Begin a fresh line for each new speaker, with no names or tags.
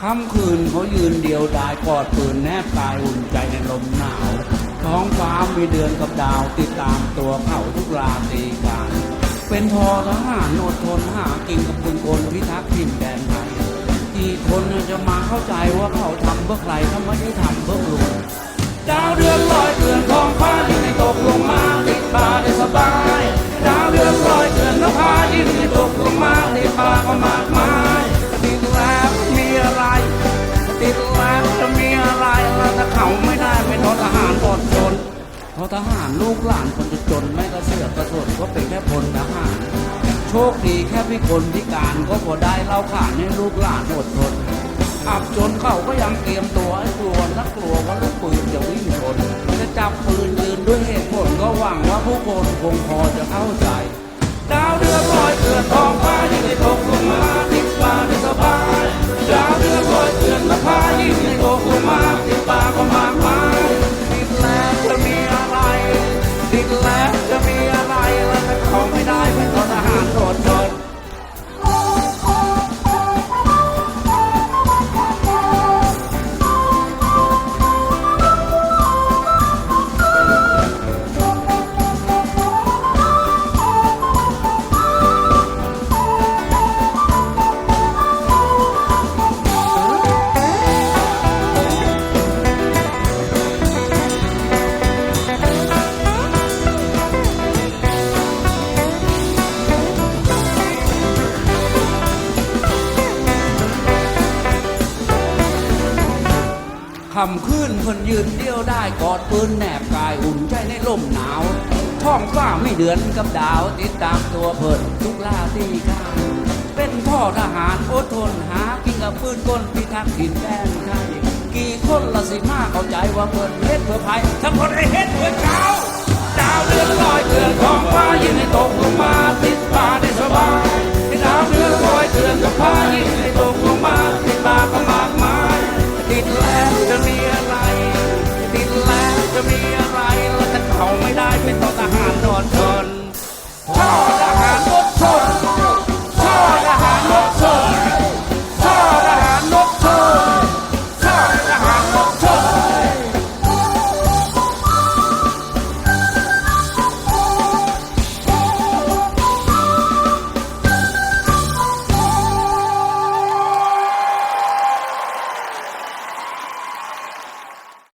ค่ำคืนเขายืนเดียวดายกอดปืนแนบกายอุ่นใจในลมหนาว ท้องฟ้ามีเดือนกับดาวติดตามตัวเขาทุกราตีกันเป็นพอทหารอดทนหากินกับคุณกลพิทักษ์ถิ่นแดนไทยที่คนจะมาเข้าใจว่าเขาทำเพื่อใครทำไม่ได้ทำเพื่อ ทหารลูกหลานคนจะจนไม่กระเสือกกระสนก็เป็นแค่พลทหาร โชคดีแค่พิกลพิการก็พอได้เล่าขานให้ลูกหลานอดทนอับจนเขาก็ยังเตรียมตัวให้กลัวนักกลัวว่าลูกปืนจะวิ่งชนจะจับปืนยืนด้วยเหตุผลก็หวังว่าผู้คนคงพอจะเข้าใจ คำขึ้นคนยืนเดียวได้กอดปืนแนบกายอุ่นใจในลมหนาว ท้องฟ้าไม่เดือนกับดาว ติดตามตัวเพิ่นทุกล่าที่ข้างเป็นพ่อทหารอดทนหากินกับปืนกลพิทักษ์ถิ่นแดนไทยกี่คนละสิมาเข้าใจว่าเพิ่นเฮ็ดเพื่อภัยทั้งคนไอ้เฮ็ดเพื่อเจ้าดาวเรือนลอยเกลือนท้องฟ้ายิ่งให้ตกลงมาติดฟ้าได้สบายให้ดาวเรือนให้ตกลงมา